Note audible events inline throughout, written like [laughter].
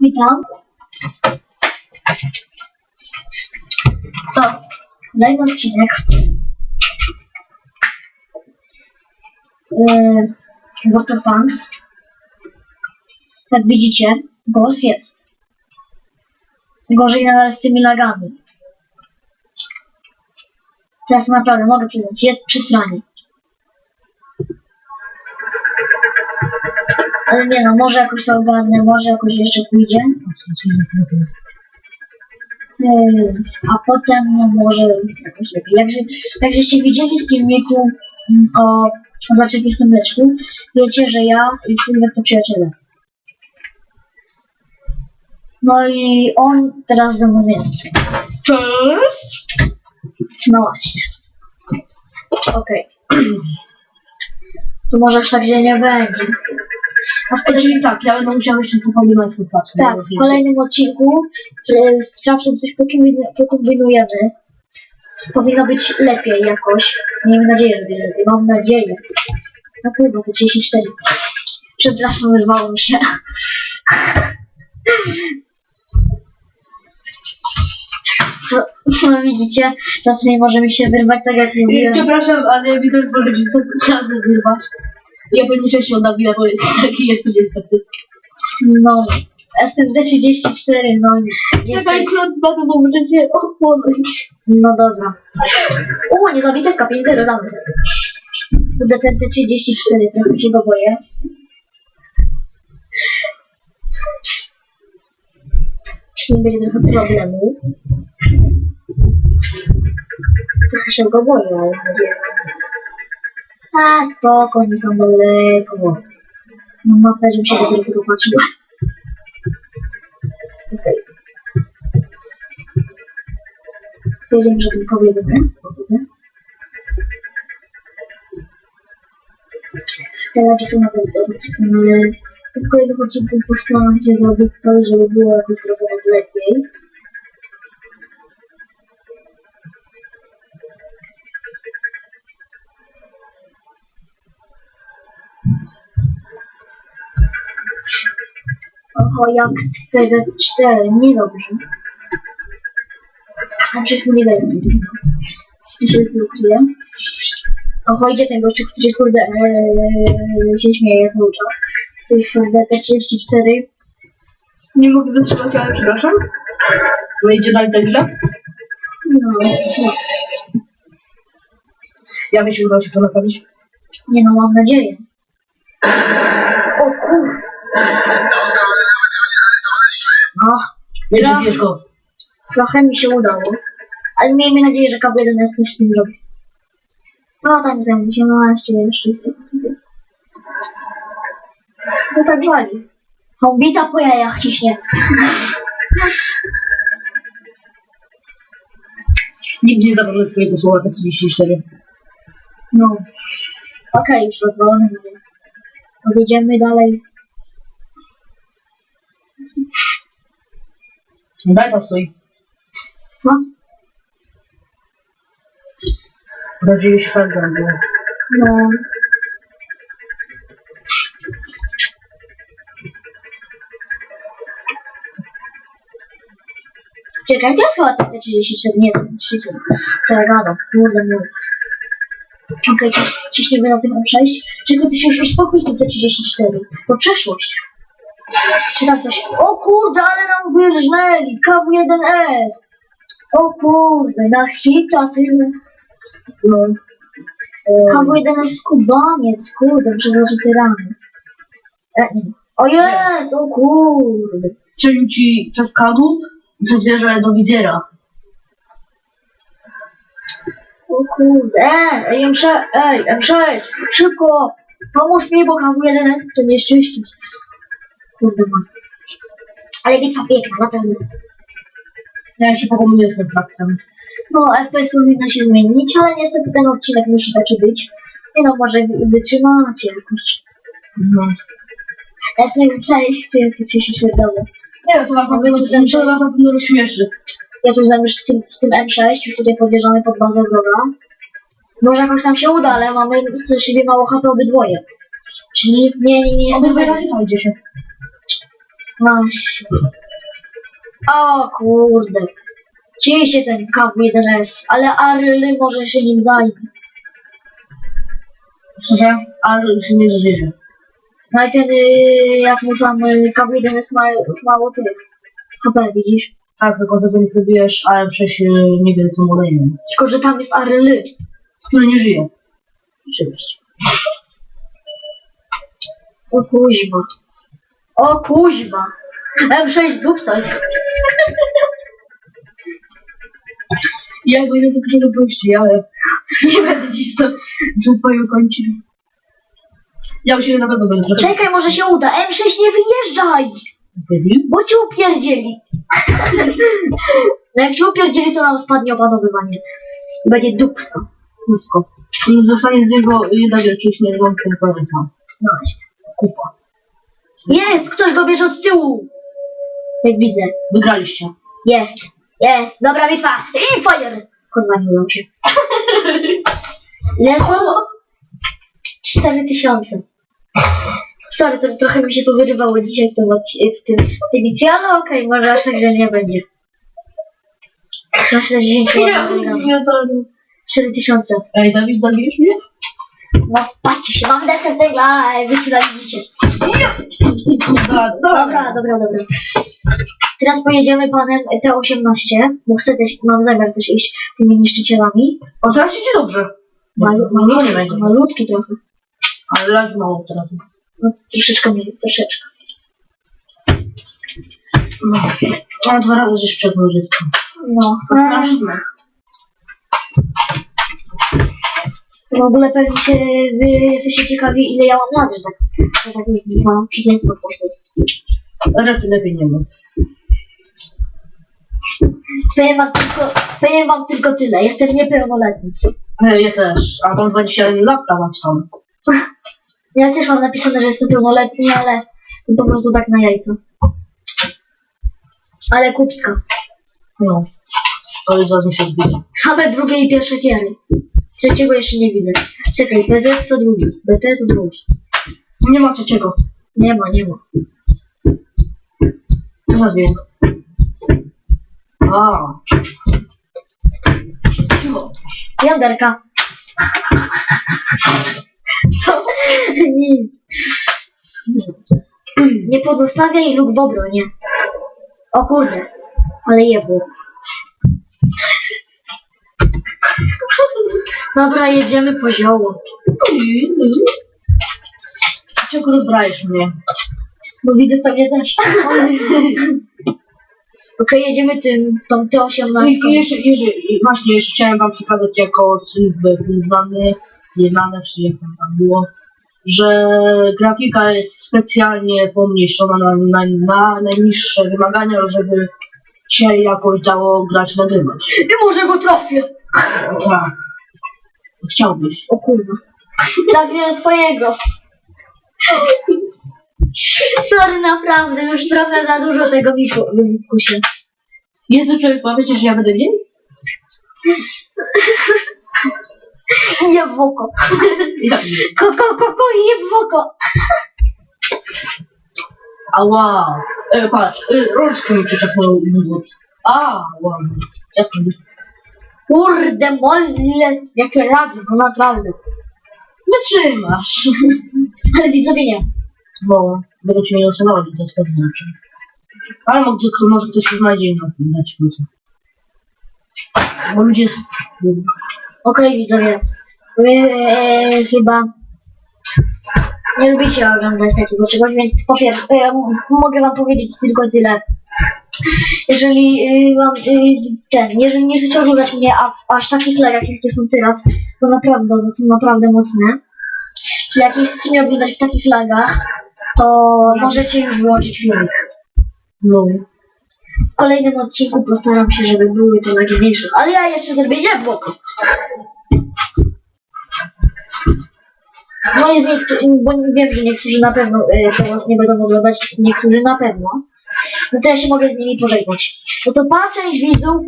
Witam. To kolejny odcinek. Yy, World of Tanks. Jak widzicie, głos jest. Gorzej nadal z tymi lagami. Teraz naprawdę mogę przyznać, jest przesranie. Ale nie no, może jakoś to ogarnę, może jakoś jeszcze pójdzie. Yy, a potem no, może jakoś lepiej. Jak, jak żeście widzieli z filmiku mm, o zaczepistym mleczku, wiecie, że ja i Sylwek to przyjaciele. No i on teraz ze mną jest. Cześć! No właśnie. Okej. [clears throat] To może aż tak źle nie będzie. E, czyli tak, ja będę musiał jeszcze pokombinować swój patrz. Tak, w kolejnym odcinku e, sprawdzę, co coś pokombinu- pokombinujemy. Powinno być lepiej jakoś. Miejmy nadzieję, że będzie lepiej. Mam nadzieję. No chyba to 34. Przepraszam, wyrwało mi się. To, no widzicie, czasami może mi się wyrwać tak jak mówiłem. przepraszam, ale widać, może ci to czas wyrwać. Ja pewnie częściej od Dawida, bo jest [laughs] taki jest tu niestety. No, SMD34, no Czekaj, niestety. klatba, to bo możecie ochłonąć. No dobra. O, niezabitewka 5-0 dla nas. Kurde, ten T34, trochę się go boję. Jeśli będzie trochę problemu. Trochę się go boję, ale nadzieję. A, spoko, nie są daleko. No mapę, żebym się dopiero tego patrzyła. Okej. To jedziemy, że ten jeden jest, prawda? Te lagi są naprawdę dobre, ale w kolejnych odcinkach postaram się zrobić coś, żeby było jakoś trochę Jak PZ4, niedobrze. A przecież nie będzie. Ja się blokuje. Oho, idzie ten gościu, który kurde ee, się śmieje cały czas. Z tych kurde T34. Nie mogę wytrzymać, ale przepraszam. No idzie dalej tak źle? No, no, Ja się udało się to naprawić. nie no, mam nadzieję. O kur... Nie przebijesz go. trochę mi się udało. Ale miejmy nadzieję, że KB1 coś z tym zrobi. No tam zajmie się, no jeszcze jeszcze. No tak wali. Hobbita po jajach ciśnie. Nigdy nie zapomnę twojego słowa T34. No. Okej, już rozwalony mówię. Dalej. Daj stój. Co? Bez ziemi się fajnie było. No. Czekaj, to jest chyba te 34, nie, to jest 30. Co ja gadam, kurde mój. Okej, okay, ciśniemy na tym M6. Czego ty się już uspokój z tym T34. To przeszłość. Czy tam coś? O kurde, ale nam wyrżnęli! KW1S! O kurde, na hita tyle. No. KW1 jest skubaniec, kurde, muszę te ramy. E, nie. O jest, o kurde. Strzelił ci przez kadłub i przez wieżę do widziera. O kurde, e, ej, M6, ej, M6, szybko, pomóż mi, bo KW1 chce mnie szczyścić. Kurde ma. Ale bitwa piękna, naprawdę. Ja się pokombinuję z tym traktem. No, FPS powinno się zmienić, ale niestety ten odcinek musi taki być. Nie no, może wytrzymacie jakoś. No. Ja jestem tutaj, ty się się dobre. Nie wiem, to was na pewno, to was na pewno rozśmieszy. Ja tu zamiast z tym, z tym M6, już tutaj podjeżdżamy pod bazę wroga. Może jakoś nam się uda, ale mamy z siebie mało HP obydwoje. Czy nic? Nie, nie, nie jest Obydwaj razie się. Właśnie. O kurde. Oczywiście ten KW1S, ale Arly może się nim zajmie. Szczerze? Ale już nie żyje. No i ten, y, jak mu tam y, KW1S ma już mało tych HP, widzisz? Tak, tylko sobie nie wybijesz, ale przecież e, nie wiem co modelem. Tylko, że tam jest Arly. Który nie żyje. Oczywiście. O kuźma. O kuźma. M6 dupcaj. Ja będę do którego pójście, ale nie będę cisnął przed twoim końcem. Ja u siebie na pewno będę. Czekaj, może się uda. M6 nie wyjeżdżaj, Debil? bo cię upierdzieli. No jak cię upierdzieli, to nam spadnie opanowywanie. Będzie dupka. Ludzko. Zostanie z niego jedna wielkie śmierdzące końca. No właśnie. Kupa. Jest! Ktoś go bierze od tyłu! Jak widzę. Wygraliście. Jest! Jest! Dobra bitwa! I fire! Kurwa, nie udało się. Ile to? 4000. Sorry, to trochę mi się powyrywało dzisiaj w tym, odci- w tym, w tej bitwie, ale okej, może aż tak, że nie będzie. Na 60 ja to... 4000. Ej, Dawid, zabijesz mnie? No, patrzcie się, mam deser węgla, wyciulaliście. Dobra, Dobra, dobra, dobra. Teraz pojedziemy panem T18, bo chcę też, mam zamiar też iść tymi niszczycielami. O, teraz idzie dobrze. Malu, nie będzie. malutki trochę. Ale lag mało teraz. No, troszeczkę mniej, troszeczkę. No. A dwa razy żeś przegnął dziecko. No, To straszne. W ogóle pewnie się, wy jesteście ciekawi, ile ja mam lat, że tak, że tak już mam przekleństwo poszło. Lepiej, lepiej nie ma. Powiem wam tylko, powiem wam tylko tyle, jestem niepełnoletni. Ej, ja też. A mam 21 lat tam napisane. [laughs] Ja też mam napisane, że jestem pełnoletni, ale to po prostu tak na jajco. Ale kupska. No. To jest zaraz mi się odbije. Same drugie i pierwsze tiery. Trzeciego jeszcze nie widzę. Czekaj, PZ to drugi, BT to drugi. Nie ma trzeciego. Nie ma, nie ma. Co za dźwięk? A. Cicho. Jąderka. Co? Nic. Nie pozostawiaj luk w obronie. O kurde, ale jebło. Dobra, jedziemy po zioło. Dlaczego rozbrajesz mnie? Bo widzę pewnie też. [laughs] Okej, jedziemy tym, tą T18. I, i jeszcze, jeszcze, właśnie jeszcze chciałem wam przekazać jako sylwy znany, nieznany, czy jak tam tam było, że grafika jest specjalnie pomniejszona na, na, na najniższe wymagania, żeby się jakoś dało grać, nagrywać. I może go trafię. Tak. Chciałbyś. O kurwa. Trafiłem swojego. Sorry, naprawdę, już trochę za dużo tego mi skusie. Jezu człowieku, a wiecie, że ja będę? I jeb w oko. Koko, koko, jeb w oko. ała. E, patrz, e, rączkę mi przyczepnął wód. A, ładnie. Jasne. Kurde, molle, jakie lagi, no naprawdę. Wytrzymasz. [laughs] Ale widzowie nie. Bo będą cię nie usunęli, to jest pewne rzeczy. Ale może, może ktoś się znajdzie i na dać plusy. Bo ludzie... Okej, widzowie. Wy e, chyba nie lubicie oglądać takiego czegoś, więc po pierwsze, mogę wam powiedzieć tylko tyle. Jeżeli y, wam, y, ten, jeżeli nie chcecie oglądać mnie a, aż takich lagach, jakie są teraz, to naprawdę, one są naprawdę mocne. Czyli jak nie chcecie mnie oglądać w takich lagach, to możecie już wyłączyć filmik. No. W kolejnym odcinku postaram się, żeby były te lagi mniejsze. Ale ja jeszcze zrobię oko. No niektórzy, bo wiem, że niektórzy na pewno y, teraz nie będą oglądać, niektórzy na pewno. No to ja się mogę z nimi pożegnać. No to pa, część widzów.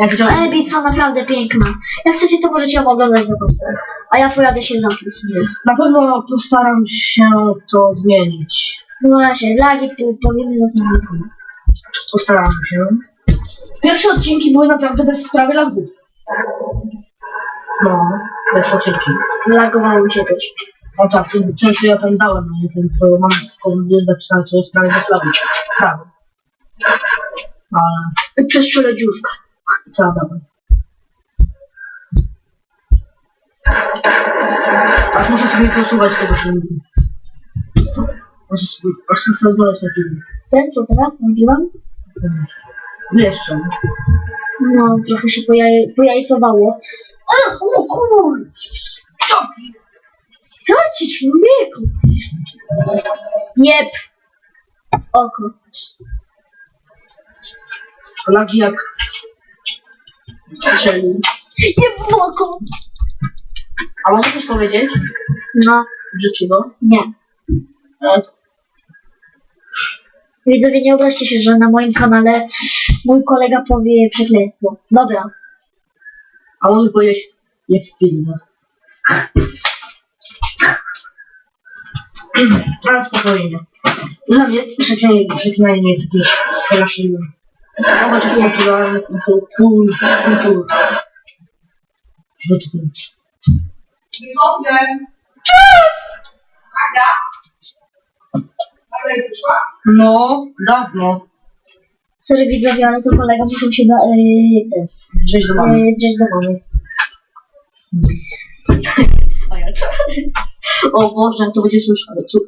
Jak bitwa naprawdę piękna. Jak chcecie, to możecie ją oglądać do końca. A ja pojadę się zapić, nie? na pewno postaram się to zmienić. No właśnie, lagi tu powinny zostać znikome. Postaram się. Pierwsze odcinki były naprawdę bez prawie lagów. No, pierwsze odcinki. Lagowało się też. No tak, ten, ten co ja tam dałem, a nie ten co mam w komendzie zapisane, co jest prawie bez lagów. Prawie. Ale Przez czole dziurka. co dałem? Aż muszę sobie posłuchać tego filmu. Muszę sobie, aż sobie znaleźć na filmie. Ten, co teraz nagrywam? Jeszcze. No, trochę się pojaj pojajcowało. Ale, o kur... Co ci, człowieku? Jeb. Oko. Lagi jak strzelił. Jeb w oko. A mogę coś powiedzieć? No, Brzydkiego? nie. E, Widzowie, nie obraźcie się, że na moim kanale mój kolega powie przekleństwo. Dobra. A mogę powiedzieć, nie w pizdę. Ale spokojnie. Dla mnie przekleństwo przekleństwo jest jakieś straszne. A chociaż kulturalne, kultur, kultur. Wyszła? No, dawno. Sorry widzowie, ale to kolega musiał się da, yy, ten, do mamy. yy, gdzieś do mamy. [laughs] A ja [laughs] O Boże, jak to będzie słyszane. Cud.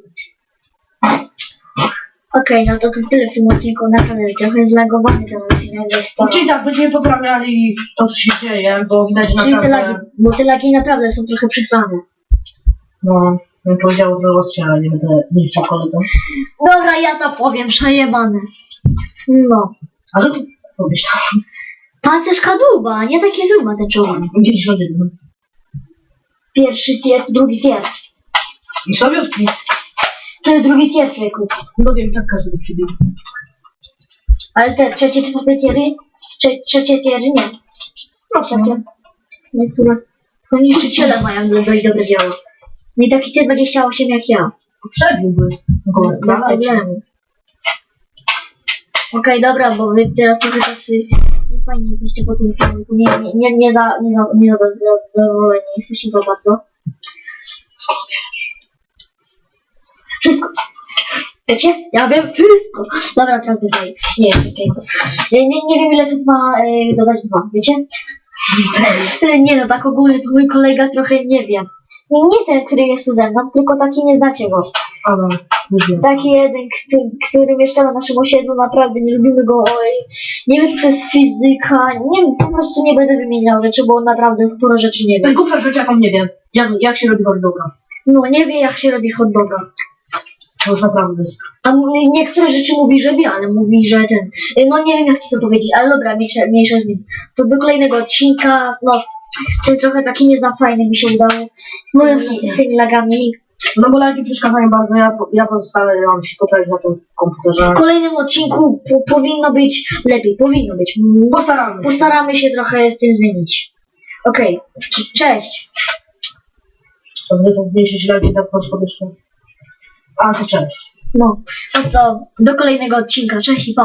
Okej, no to, to tyle w tym odcinku. Naprawdę trochę zlagowany ten odcinek został. Czyli tak, będziemy poprawiali to, co się dzieje, bo widać Czyli te naprawdę... lagi, bo te lagi naprawdę są trochę przesłane. No, bym powiedział, że rozstrzela, nie będę niszczył koledze. Dobra, ja to powiem, przejebane. No. A ty pomyślał? Pancerz kadłuba, nie taki zły ma ten czołg. 91. Pierwszy tier, drugi tier. I sobie odkryć. To jest drugi tier, człowieku. No wiem, tak każdy przybił. Ale te trzecie, czwarte tiery, trze, trzecie tiery nie. No takie. Niektóre. Tylko niszczyciele mają do- dość dobre dzieło. Nie taki T28 jak ja. Przebiłby go. Bez problemu. Okej, dobra, bo wy teraz trochę tacy nie fajnie jesteście po tym filmiku. Nie, nie, nie, nie, za, nie, za, nie za zadowoleni jesteście za bardzo. Wszystko. Wiecie? Ja wiem wszystko. Dobra, teraz wyznaję. Nie wiem wszystkiego. Nie, nie, nie wiem ile to trwa e, dodać dwa, wiecie? E, Nie no, tak ogólnie to mój kolega trochę nie wie. Nie ten, który jest tu ze mną, tylko taki nie znacie go. Ale, nie wiem. Taki jeden, który, który mieszka na naszym osiedlu, naprawdę nie lubimy go. Oj, nie wiem, co to jest fizyka. Nie, po prostu nie będę wymieniał rzeczy, bo naprawdę sporo rzeczy nie wie. Najgłupsza rzecz, jaką nie wiem. Jak, jak się robi hot doga. No, nie wie, jak się robi hot doga. To już naprawdę jest. A niektóre rzeczy mówi, że wie, ale mówi, że ten. No nie wiem jak ci to powiedzieć, ale dobra, mniejsza, mniejsza z nim. To do kolejnego odcinka, no, ten trochę taki nie za fajny mi się udał. Z, moją, z tymi lagami. No bo lagi przeszkadzają bardzo, ja, ja postaram się poprawić na tym komputerze. W kolejnym odcinku po, powinno być lepiej, powinno być. Postaramy się. Postaramy się trochę z tym zmienić. Okej, c- cześć. Gdy to zmniejszyć lagi, tak troszkę jeszcze. A, to cześć. No, no to do kolejnego odcinka. Cześć i pa.